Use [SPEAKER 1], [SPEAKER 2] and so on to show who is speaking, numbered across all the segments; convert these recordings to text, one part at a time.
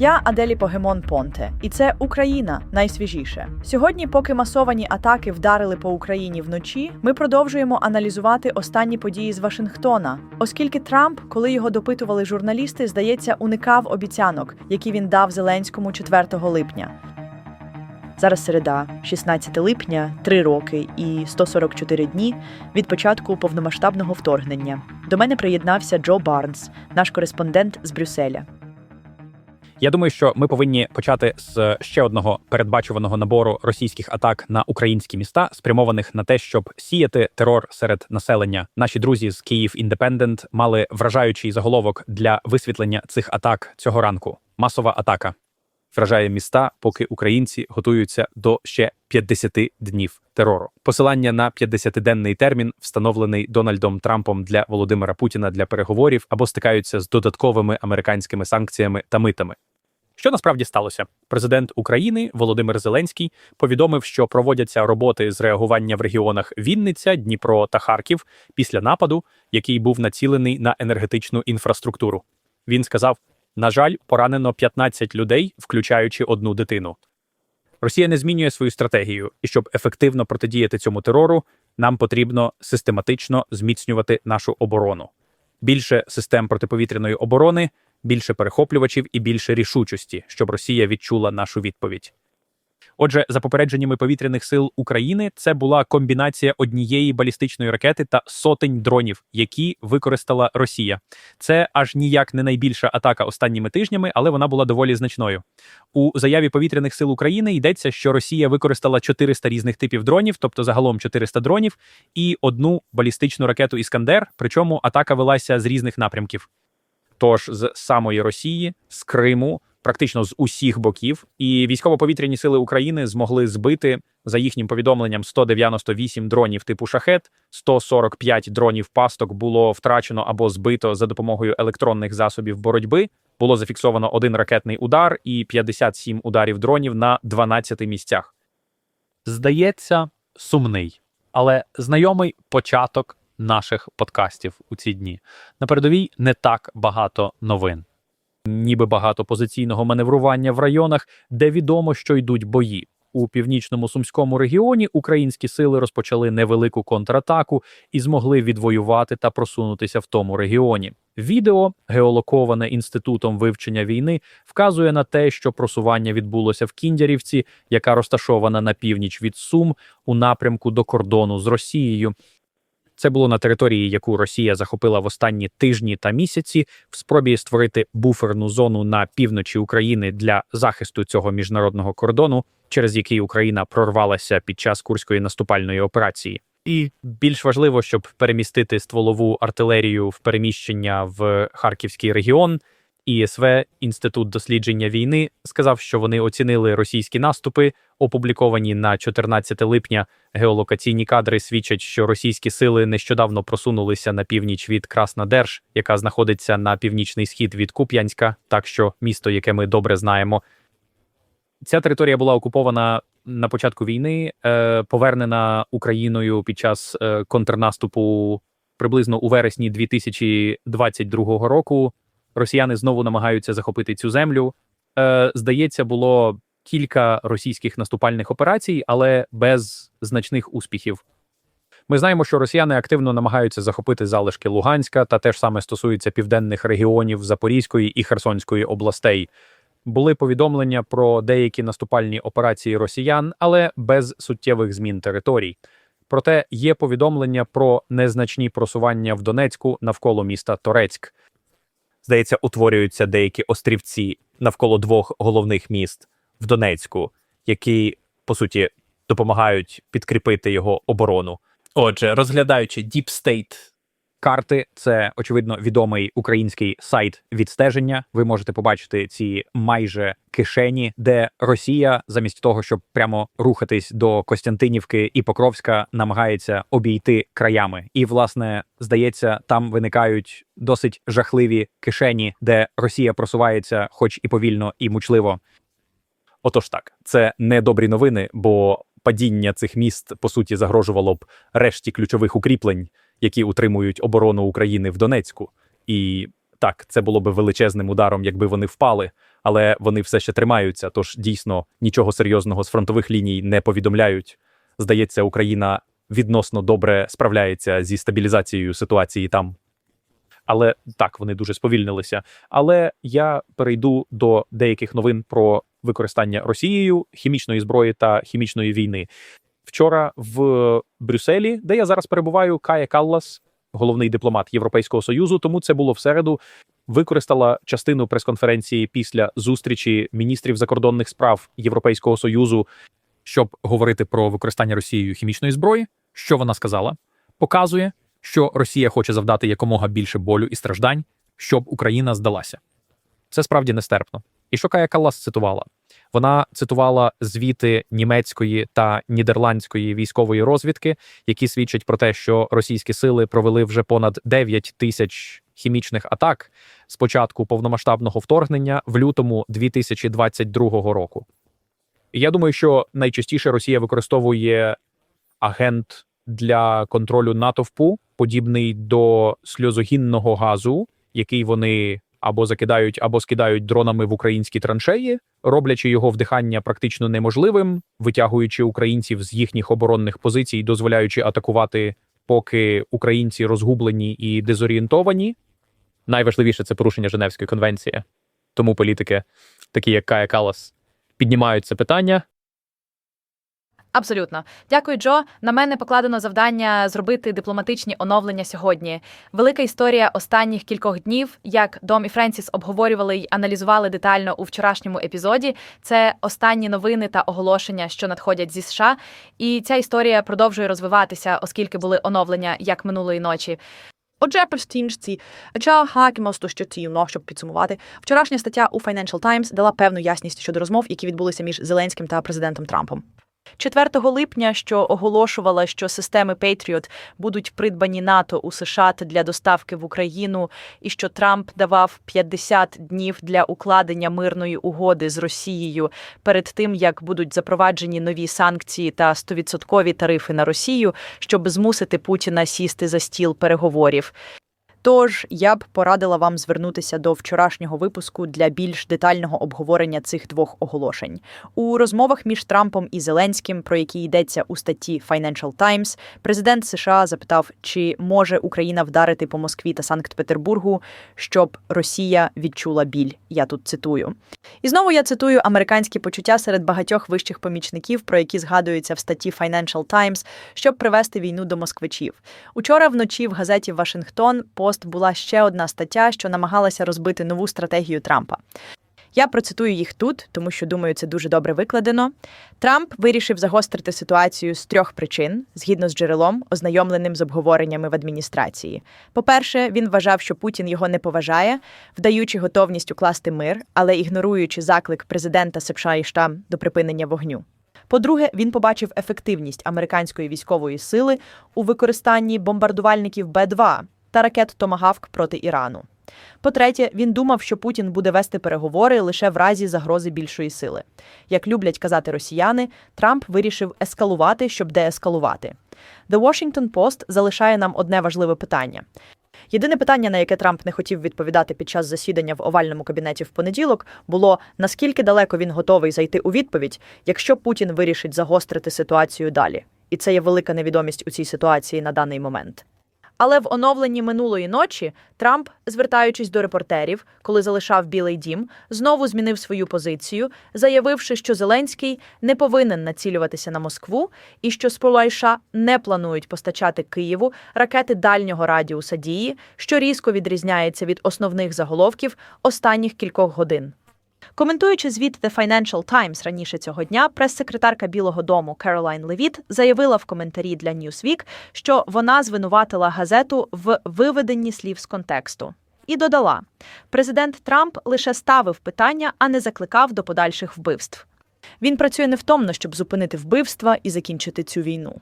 [SPEAKER 1] Я Аделі Погемон Понте, і це Україна найсвіжіше. Сьогодні, поки масовані атаки вдарили по Україні вночі, ми продовжуємо аналізувати останні події з Вашингтона, оскільки Трамп, коли його допитували журналісти, здається, уникав обіцянок, які він дав Зеленському 4 липня. Зараз середа, 16 липня, 3 роки і 144 дні від початку повномасштабного вторгнення. До мене приєднався Джо Барнс, наш кореспондент з Брюсселя.
[SPEAKER 2] Я думаю, що ми повинні почати з ще одного передбачуваного набору російських атак на українські міста, спрямованих на те, щоб сіяти терор серед населення. Наші друзі з Київ Індепендент мали вражаючий заголовок для висвітлення цих атак цього ранку. Масова атака вражає міста, поки українці готуються до ще 50 днів терору. Посилання на 50-денний термін, встановлений Дональдом Трампом для Володимира Путіна для переговорів, або стикаються з додатковими американськими санкціями та митами. Що насправді сталося? Президент України Володимир Зеленський повідомив, що проводяться роботи з реагування в регіонах Вінниця, Дніпро та Харків після нападу, який був націлений на енергетичну інфраструктуру. Він сказав: на жаль, поранено 15 людей, включаючи одну дитину. Росія не змінює свою стратегію, і щоб ефективно протидіяти цьому терору, нам потрібно систематично зміцнювати нашу оборону. Більше систем протиповітряної оборони, більше перехоплювачів і більше рішучості, щоб Росія відчула нашу відповідь. Отже, за попередженнями повітряних сил України, це була комбінація однієї балістичної ракети та сотень дронів, які використала Росія. Це аж ніяк не найбільша атака останніми тижнями, але вона була доволі значною. У заяві повітряних сил України йдеться, що Росія використала 400 різних типів дронів, тобто загалом 400 дронів, і одну балістичну ракету Іскандер. Причому атака велася з різних напрямків. Тож з самої Росії, з Криму, практично з усіх боків, і військово-повітряні сили України змогли збити за їхнім повідомленням 198 дронів типу шахет, 145 дронів пасток було втрачено або збито за допомогою електронних засобів боротьби. Було зафіксовано один ракетний удар і 57 ударів дронів на 12 місцях. Здається, сумний, але знайомий початок наших подкастів у ці дні. На передовій не так багато новин. Ніби багато позиційного маневрування в районах, де відомо, що йдуть бої. У північному сумському регіоні українські сили розпочали невелику контратаку і змогли відвоювати та просунутися в тому регіоні. Відео, геолоковане інститутом вивчення війни, вказує на те, що просування відбулося в Кіндярівці, яка розташована на північ від Сум у напрямку до кордону з Росією. Це було на території, яку Росія захопила в останні тижні та місяці, в спробі створити буферну зону на півночі України для захисту цього міжнародного кордону, через який Україна прорвалася під час курської наступальної операції. І більш важливо, щоб перемістити стволову артилерію в переміщення в Харківський регіон. ІСВ, інститут дослідження війни, сказав, що вони оцінили російські наступи, опубліковані на 14 липня. Геолокаційні кадри свідчать, що російські сили нещодавно просунулися на північ від Краснодерж, яка знаходиться на північний схід від Куп'янська, так що місто, яке ми добре знаємо. Ця територія була окупована на початку війни, е, повернена Україною під час е, контрнаступу приблизно у вересні 2022 року. Росіяни знову намагаються захопити цю землю. Е, Здається, було кілька російських наступальних операцій, але без значних успіхів. Ми знаємо, що росіяни активно намагаються захопити залишки Луганська, та те ж саме стосується південних регіонів Запорізької і Херсонської областей. Були повідомлення про деякі наступальні операції росіян, але без суттєвих змін територій. Проте є повідомлення про незначні просування в Донецьку навколо міста Торецьк. Здається, утворюються деякі острівці навколо двох головних міст в Донецьку, які по суті допомагають підкріпити його оборону. Отже, розглядаючи Deep State карти, це очевидно відомий український сайт відстеження. Ви можете побачити ці майже кишені, де Росія, замість того, щоб прямо рухатись до Костянтинівки і Покровська, намагається обійти краями. І, власне, здається, там виникають досить жахливі кишені, де Росія просувається, хоч і повільно, і мучливо. Отож так, це не добрі новини, бо падіння цих міст по суті загрожувало б решті ключових укріплень, які утримують оборону України в Донецьку. І так, це було би величезним ударом, якби вони впали, але вони все ще тримаються. Тож дійсно нічого серйозного з фронтових ліній не повідомляють. Здається, Україна відносно добре справляється зі стабілізацією ситуації там. Але так, вони дуже сповільнилися. Але я перейду до деяких новин про використання Росією хімічної зброї та хімічної війни. Вчора в Брюсселі, де я зараз перебуваю, Кая Каллас, головний дипломат Європейського союзу, тому це було в середу. Використала частину прес-конференції після зустрічі міністрів закордонних справ Європейського союзу, щоб говорити про використання Росією хімічної зброї. Що вона сказала? Показує, що Росія хоче завдати якомога більше болю і страждань, щоб Україна здалася. Це справді нестерпно. І що Кая Каллас цитувала? Вона цитувала звіти німецької та нідерландської військової розвідки, які свідчать про те, що російські сили провели вже понад 9 тисяч хімічних атак з початку повномасштабного вторгнення в лютому 2022 року. Я думаю, що найчастіше Росія використовує агент для контролю натовпу, подібний до сльозогінного газу, який вони або закидають, або скидають дронами в українські траншеї, роблячи його вдихання практично неможливим, витягуючи українців з їхніх оборонних позицій, дозволяючи атакувати, поки українці розгублені і дезорієнтовані. Найважливіше це порушення Женевської конвенції. Тому політики, такі як Кая Калас, піднімають це питання.
[SPEAKER 3] Абсолютно, дякую, Джо. На мене покладено завдання зробити дипломатичні оновлення сьогодні. Велика історія останніх кількох днів, як Дом і Френсіс обговорювали й аналізували детально у вчорашньому епізоді. Це останні новини та оголошення, що надходять зі США. І ця історія продовжує розвиватися, оскільки були оновлення як минулої ночі.
[SPEAKER 1] Отже, при стінжці Чао Хакімос то що цінно, щоб підсумувати. Вчорашня стаття у Financial Times дала певну ясність щодо розмов, які відбулися між Зеленським та президентом Трампом. 4 липня, що оголошувала, що системи Patriot будуть придбані НАТО у США для доставки в Україну, і що Трамп давав 50 днів для укладення мирної угоди з Росією перед тим, як будуть запроваджені нові санкції та 100% тарифи на Росію, щоб змусити Путіна сісти за стіл переговорів. Тож я б порадила вам звернутися до вчорашнього випуску для більш детального обговорення цих двох оголошень. У розмовах між Трампом і Зеленським, про які йдеться у статті Financial Times, президент США запитав, чи може Україна вдарити по Москві та Санкт-Петербургу, щоб Росія відчула біль. Я тут цитую. І знову я цитую американські почуття серед багатьох вищих помічників, про які згадуються в статті Financial Times, щоб привести війну до москвичів. Учора вночі в газеті Вашингтон Пост була ще одна стаття, що намагалася розбити нову стратегію Трампа. Я процитую їх тут, тому що думаю, це дуже добре викладено. Трамп вирішив загострити ситуацію з трьох причин, згідно з джерелом, ознайомленим з обговореннями в адміністрації. По-перше, він вважав, що Путін його не поважає, вдаючи готовність укласти мир, але ігноруючи заклик президента США і штам до припинення вогню. По-друге, він побачив ефективність американської військової сили у використанні бомбардувальників Б-2 та ракет Томагавк проти Ірану. По-третє, він думав, що Путін буде вести переговори лише в разі загрози більшої сили. Як люблять казати росіяни, Трамп вирішив ескалувати, щоб деескалувати. The Washington Post залишає нам одне важливе питання. Єдине питання, на яке Трамп не хотів відповідати під час засідання в овальному кабінеті в понеділок, було наскільки далеко він готовий зайти у відповідь, якщо Путін вирішить загострити ситуацію далі. І це є велика невідомість у цій ситуації на даний момент. Але в оновленні минулої ночі Трамп, звертаючись до репортерів, коли залишав Білий Дім, знову змінив свою позицію, заявивши, що Зеленський не повинен націлюватися на Москву і що США не планують постачати Києву ракети дальнього радіуса дії, що різко відрізняється від основних заголовків останніх кількох годин. Коментуючи звіт The Financial Times раніше цього дня, прес-секретарка Білого Дому Керолайн Левіт заявила в коментарі для Newsweek, що вона звинуватила газету в виведенні слів з контексту. І додала: президент Трамп лише ставив питання, а не закликав до подальших вбивств. Він працює невтомно, щоб зупинити вбивства і закінчити цю війну.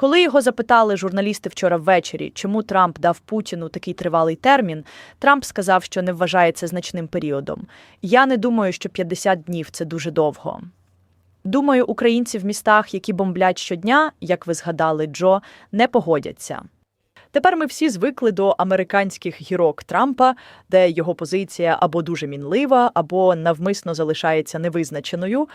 [SPEAKER 1] Коли його запитали журналісти вчора ввечері, чому Трамп дав Путіну такий тривалий термін, Трамп сказав, що не вважає це значним періодом. Я не думаю, що 50 днів це дуже довго. Думаю, українці в містах, які бомблять щодня, як ви згадали, Джо, не погодяться. Тепер ми всі звикли до американських гірок Трампа, де його позиція або дуже мінлива, або навмисно залишається невизначеною.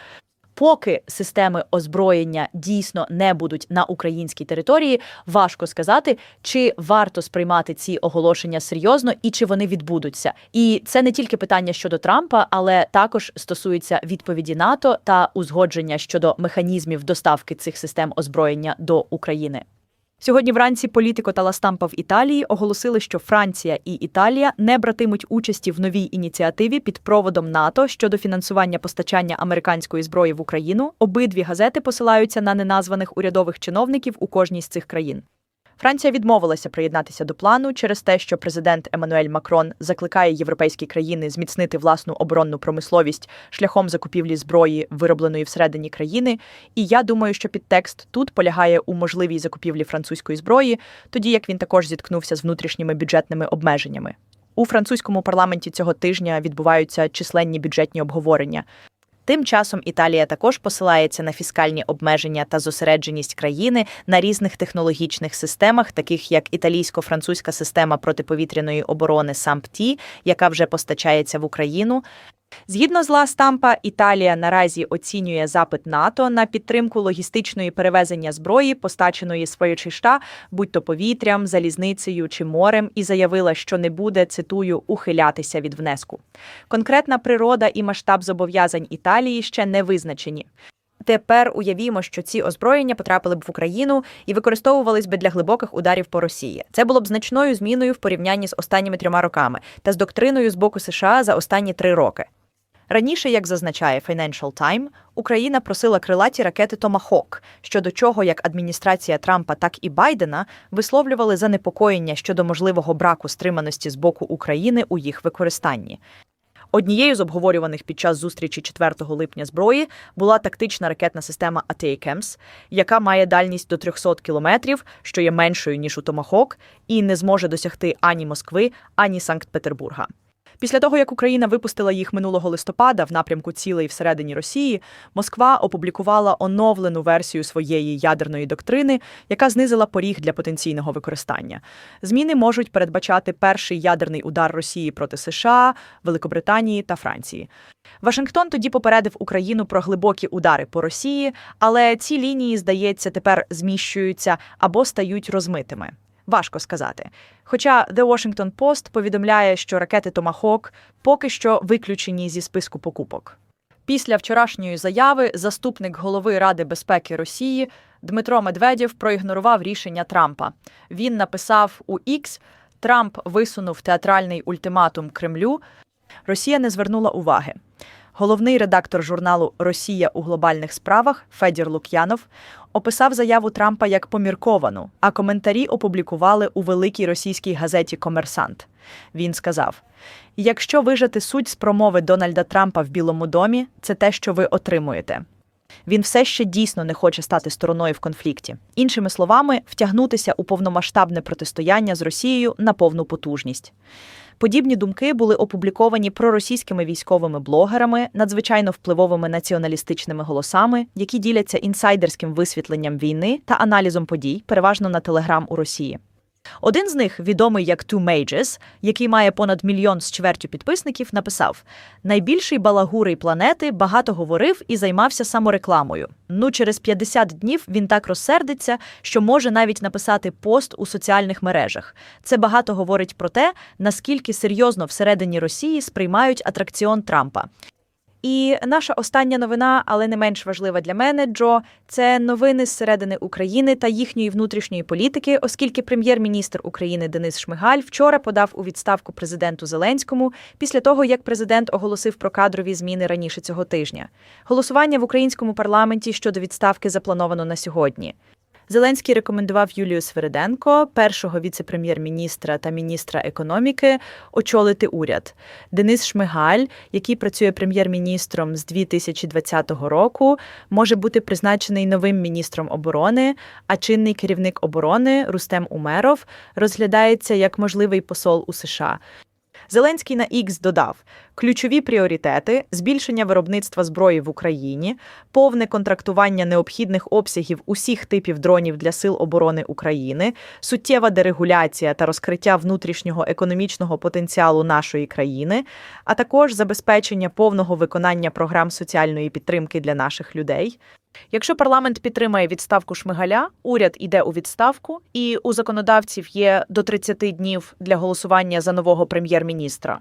[SPEAKER 1] Поки системи озброєння дійсно не будуть на українській території, важко сказати, чи варто сприймати ці оголошення серйозно і чи вони відбудуться. І це не тільки питання щодо Трампа, але також стосується відповіді НАТО та узгодження щодо механізмів доставки цих систем озброєння до України. Сьогодні вранці політико та Ластампа в Італії оголосили, що Франція і Італія не братимуть участі в новій ініціативі під проводом НАТО щодо фінансування постачання американської зброї в Україну. Обидві газети посилаються на неназваних урядових чиновників у кожній з цих країн. Франція відмовилася приєднатися до плану через те, що президент Еммануель Макрон закликає європейські країни зміцнити власну оборонну промисловість шляхом закупівлі зброї, виробленої всередині країни. І я думаю, що підтекст тут полягає у можливій закупівлі французької зброї, тоді як він також зіткнувся з внутрішніми бюджетними обмеженнями. У французькому парламенті цього тижня відбуваються численні бюджетні обговорення. Тим часом Італія також посилається на фіскальні обмеження та зосередженість країни на різних технологічних системах, таких як італійсько-французька система протиповітряної оборони САМПТІ, яка вже постачається в Україну. Згідно з Ла Стампа, Італія наразі оцінює запит НАТО на підтримку логістичної перевезення зброї, постаченої з ФРЧШ, будь-то повітрям, залізницею чи морем, і заявила, що не буде цитую ухилятися від внеску. Конкретна природа і масштаб зобов'язань Італії ще не визначені. Тепер уявімо, що ці озброєння потрапили б в Україну і використовувались би для глибоких ударів по Росії. Це було б значною зміною в порівнянні з останніми трьома роками та з доктриною з боку США за останні три роки. Раніше, як зазначає Financial Time, Україна просила крилаті ракети Томахок, щодо чого як адміністрація Трампа, так і Байдена висловлювали занепокоєння щодо можливого браку стриманості з боку України у їх використанні. Однією з обговорюваних під час зустрічі 4 липня зброї була тактична ракетна система ATACMS, яка має дальність до 300 кілометрів, що є меншою ніж у Томахок, і не зможе досягти ані Москви, ані Санкт-Петербурга. Після того, як Україна випустила їх минулого листопада в напрямку цілей всередині Росії, Москва опублікувала оновлену версію своєї ядерної доктрини, яка знизила поріг для потенційного використання. Зміни можуть передбачати перший ядерний удар Росії проти США, Великобританії та Франції. Вашингтон тоді попередив Україну про глибокі удари по Росії, але ці лінії, здається, тепер зміщуються або стають розмитими. Важко сказати. Хоча The Washington Post повідомляє, що ракети Томахок поки що виключені зі списку покупок. Після вчорашньої заяви заступник голови Ради безпеки Росії Дмитро Медведєв проігнорував рішення Трампа. Він написав у X Трамп висунув театральний ультиматум Кремлю. Росія не звернула уваги. Головний редактор журналу Росія у глобальних справах Федір Лук'янов описав заяву Трампа як помірковану, а коментарі опублікували у великій російській газеті Комерсант. Він сказав: якщо вижати суть з промови Дональда Трампа в Білому домі, це те, що ви отримуєте. Він все ще дійсно не хоче стати стороною в конфлікті. Іншими словами, втягнутися у повномасштабне протистояння з Росією на повну потужність. Подібні думки були опубліковані проросійськими військовими блогерами, надзвичайно впливовими націоналістичними голосами, які діляться інсайдерським висвітленням війни та аналізом подій, переважно на телеграм у Росії. Один з них, відомий як Two Mages, який має понад мільйон з чвертю підписників, написав: найбільший балагурий планети багато говорив і займався саморекламою. Ну, через 50 днів він так розсердиться, що може навіть написати пост у соціальних мережах. Це багато говорить про те, наскільки серйозно всередині Росії сприймають атракціон Трампа. І наша остання новина, але не менш важлива для мене, Джо, це новини зсередини України та їхньої внутрішньої політики, оскільки прем'єр-міністр України Денис Шмигаль вчора подав у відставку президенту Зеленському після того, як президент оголосив про кадрові зміни раніше цього тижня. Голосування в українському парламенті щодо відставки заплановано на сьогодні. Зеленський рекомендував Юлію Свериденко, першого віце-прем'єр-міністра та міністра економіки, очолити уряд. Денис Шмигаль, який працює прем'єр-міністром з 2020 року, може бути призначений новим міністром оборони, а чинний керівник оборони Рустем Умеров розглядається як можливий посол у США. Зеленський на X додав ключові пріоритети: збільшення виробництва зброї в Україні, повне контрактування необхідних обсягів усіх типів дронів для сил оборони України, суттєва дерегуляція та розкриття внутрішнього економічного потенціалу нашої країни, а також забезпечення повного виконання програм соціальної підтримки для наших людей. Якщо парламент підтримає відставку Шмигаля, уряд іде у відставку, і у законодавців є до 30 днів для голосування за нового прем'єр-міністра.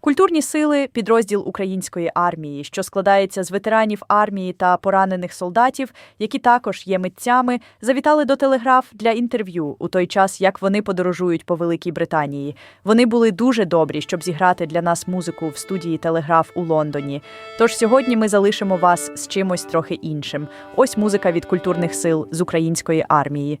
[SPEAKER 1] Культурні сили підрозділ української армії, що складається з ветеранів армії та поранених солдатів, які також є митцями, завітали до телеграф для інтерв'ю у той час, як вони подорожують по Великій Британії. Вони були дуже добрі, щоб зіграти для нас музику в студії Телеграф у Лондоні. Тож сьогодні ми залишимо вас з чимось трохи іншим. Ось музика від культурних сил з української армії.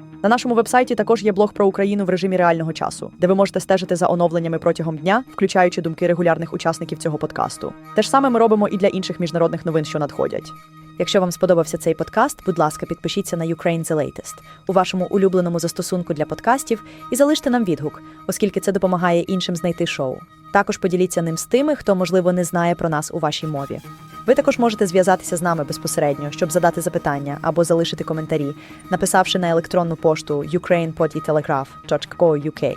[SPEAKER 1] На нашому вебсайті також є блог про Україну в режимі реального часу, де ви можете стежити за оновленнями протягом дня, включаючи думки регулярних учасників цього подкасту. Те ж саме ми робимо і для інших міжнародних новин, що надходять. Якщо вам сподобався цей подкаст, будь ласка, підпишіться на Ukraine The Latest у вашому улюбленому застосунку для подкастів і залиште нам відгук, оскільки це допомагає іншим знайти шоу. Також поділіться ним з тими, хто, можливо, не знає про нас у вашій мові. Ви також можете зв'язатися з нами безпосередньо, щоб задати запитання або залишити коментарі, написавши на електронну пошту ukrainepodtelegraph.co.uk.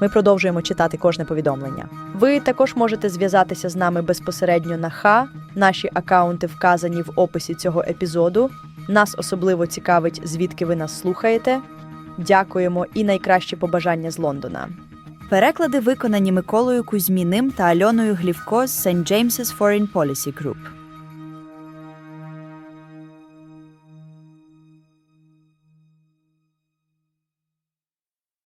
[SPEAKER 1] Ми продовжуємо читати кожне повідомлення. Ви також можете зв'язатися з нами безпосередньо на ХА. Наші акаунти вказані в описі цього епізоду. Нас особливо цікавить, звідки ви нас слухаєте. Дякуємо і найкращі побажання з Лондона.
[SPEAKER 4] Переклади виконані Миколою Кузьміним та Альоною Глівко з St. James's Foreign Policy Group.